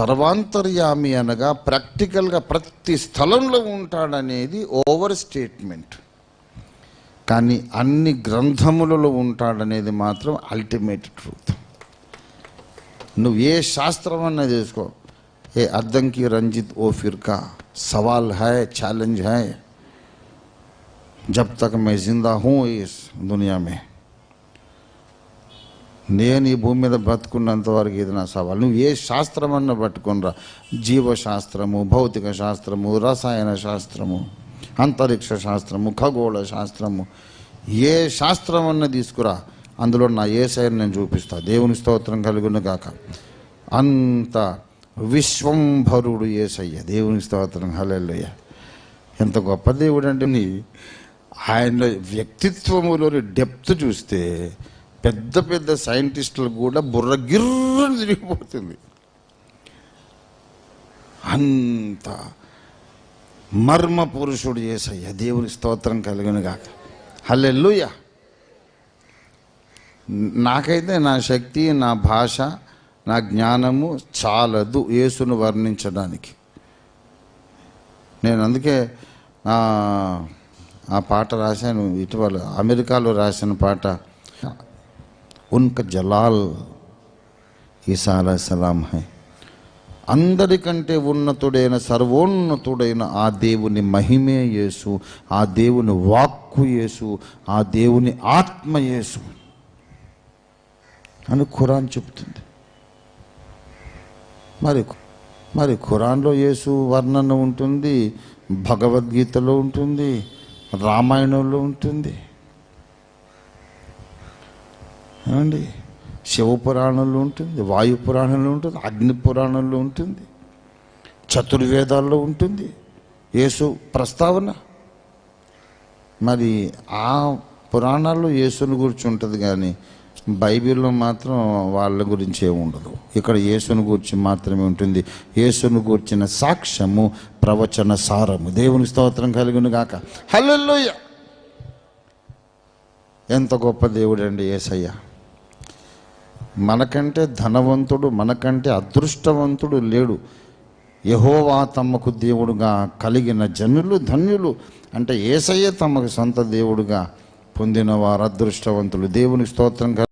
సర్వాంతర్యామి అనగా ప్రాక్టికల్గా ప్రతి స్థలంలో ఉంటాడనేది ఓవర్ స్టేట్మెంట్. కానీ అన్ని గ్రంథములలో ఉంటాడనేది మాత్రం అల్టిమేట్ ట్రూత్. నువ్వు ఏ శాస్త్రం అన్నా చేసుకో. ఏ అద్దంకి రంజిత్ ఓ ఫిర్కా? సవాల్ హై ఛాలెంజ్ హై. జబ్ తక్ మే జిందా హూ ఈస్ దునియా మే. నేను ఈ భూమి మీద బ్రతుకున్నంత వరకు ఇది నా సవాల్. నువ్వు ఏ శాస్త్రం అన్నా పట్టుకునిరా. జీవశాస్త్రము భౌతిక శాస్త్రము రసాయన శాస్త్రము అంతరిక్ష శాస్త్రము ఖగోళ శాస్త్రము ఏ శాస్త్రం అన్నా తీసుకురా. అందులో నా ఏ సైన్ నేను చూపిస్తా. దేవుని స్తోత్రం కలుగును కాక అంత విశ్వంభరుడు ఏసయ్య. దేవుని స్తోత్రం. హలెల్లయ్య ఎంత గొప్ప దేవుడు అంటే నీ ఆయన వ్యక్తిత్వములోని డెప్త్ చూస్తే పెద్ద పెద్ద సైంటిస్టులు కూడా బుర్ర గిర్రని తిరిగిపోతుంది. అంత మర్మ పురుషుడు చేసయ్యా దేవుని స్తోత్రం కలిగిన గాక. హల్లెల్లుయ నాకైతే నా శక్తి నా భాష నా జ్ఞానము చాలదు యేసును వర్ణించడానికి. నేను అందుకే ఆ పాట రాశాను ఇటీవల అమెరికాలో రాసిన పాట. ఉన్క జలాల్ ఈసా సలాం హై అందరికంటే ఉన్నతుడైన సర్వోన్నతుడైన ఆ దేవుని మహిమే యేసు ఆ దేవుని వాక్కు యేసు ఆ దేవుని ఆత్మ యేసు అని ఖురాన్ చెప్తుంది మరి మరి ఖురాన్లో యేసు వర్ణన ఉంటుంది భగవద్గీతలో ఉంటుంది రామాయణంలో ఉంటుంది ఏమండి? శివ పురాణంలో ఉంటుంది వాయు పురాణంలో ఉంటుంది అగ్ని పురాణంలో ఉంటుంది చతుర్వేదాల్లో ఉంటుంది. యేసు ప్రస్తావన. మరి ఆ పురాణాల్లో యేసుని గురించి ఉంటుంది కానీ బైబిల్లో మాత్రం వాళ్ళ గురించి ఏముండదు ఇక్కడ యేసుని గురించి మాత్రమే ఉంటుంది. యేసుని గురించిన సాక్ష్యము ప్రవచన సారము. దేవుని స్తోత్రం కలిగిన గాక. హల్లెలూయ! ఎంత గొప్ప దేవుడండి యేసయ్య. మనకంటే ధనవంతుడు మనకంటే అదృష్టవంతుడు లేడు. యహోవా తమకు దేవుడుగా కలిగిన జనులు ధన్యులు. అంటే ఏసయ్య తమకు సొంత దేవుడుగా పొందిన వారు అదృష్టవంతులు. దేవుని స్తోత్రం